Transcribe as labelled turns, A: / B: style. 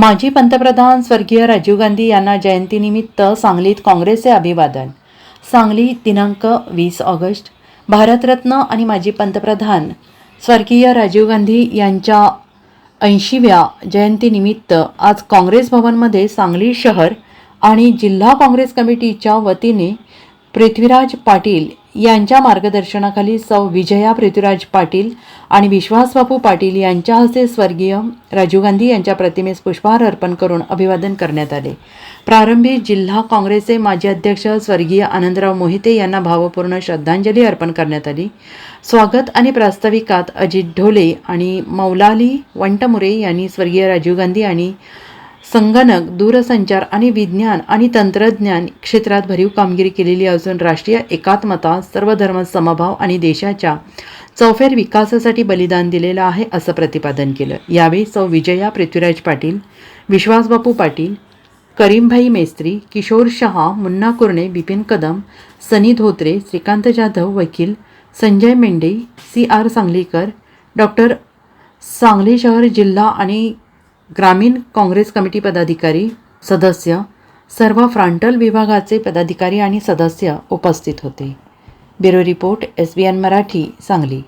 A: माजी पंतप्रधान स्वर्गीय राजीव गांधी यांना जयंतीनिमित्त सांगलीत काँग्रेसचे अभिवादन. सांगली दिनांक वीस ऑगस्ट. भारतरत्न आणि माजी पंतप्रधान स्वर्गीय राजीव गांधी यांच्या ऐंशीव्या जयंतीनिमित्त आज काँग्रेस भवनमध्ये सांगली शहर आणि जिल्हा काँग्रेस कमिटीच्या वतीने पृथ्वीराज पाटील यांच्या मार्गदर्शनाखाली सौ विजया पृथ्वीराज पाटील आणि विश्वासबापू पाटील यांच्या हस्ते स्वर्गीय राजीव गांधी यांच्या प्रतिमेस पुष्पहार अर्पण करून अभिवादन करण्यात आले. प्रारंभी जिल्हा काँग्रेसचे माजी अध्यक्ष स्वर्गीय आनंदराव मोहिते यांना भावपूर्ण श्रद्धांजली अर्पण करण्यात आली. स्वागत आणि प्रास्ताविकात अजित ढोले आणि मौलाली वंटमुरे यांनी स्वर्गीय राजीव गांधी आणि संगणक दूरसंचार आणि विज्ञान आणि तंत्रज्ञान क्षेत्रात भरीव कामगिरी केलेली असून राष्ट्रीय एकात्मता सर्वधर्म समभाव आणि देशाच्या चौफेर विकासासाठी बलिदान दिलेलं आहे असं प्रतिपादन केलं. यावेळी सौ. विजया पृथ्वीराज पाटील विश्वासबापू पाटील करीमभाई मेस्त्री किशोर शहा मुन्ना कुर्णे बिपिन कदम सनी धोत्रे श्रीकांत जाधव वकील Sanjay Mendhe C. R. Sangalikar doctor Sangli शहर जिल्हा आणि ग्रामीण काँग्रेस कमिटी पदाधिकारी सदस्य सर्व फ्रंटल विभागाचे पदाधिकारी आणि सदस्य उपस्थित होते. Bureau report S B N Marathi Sangli.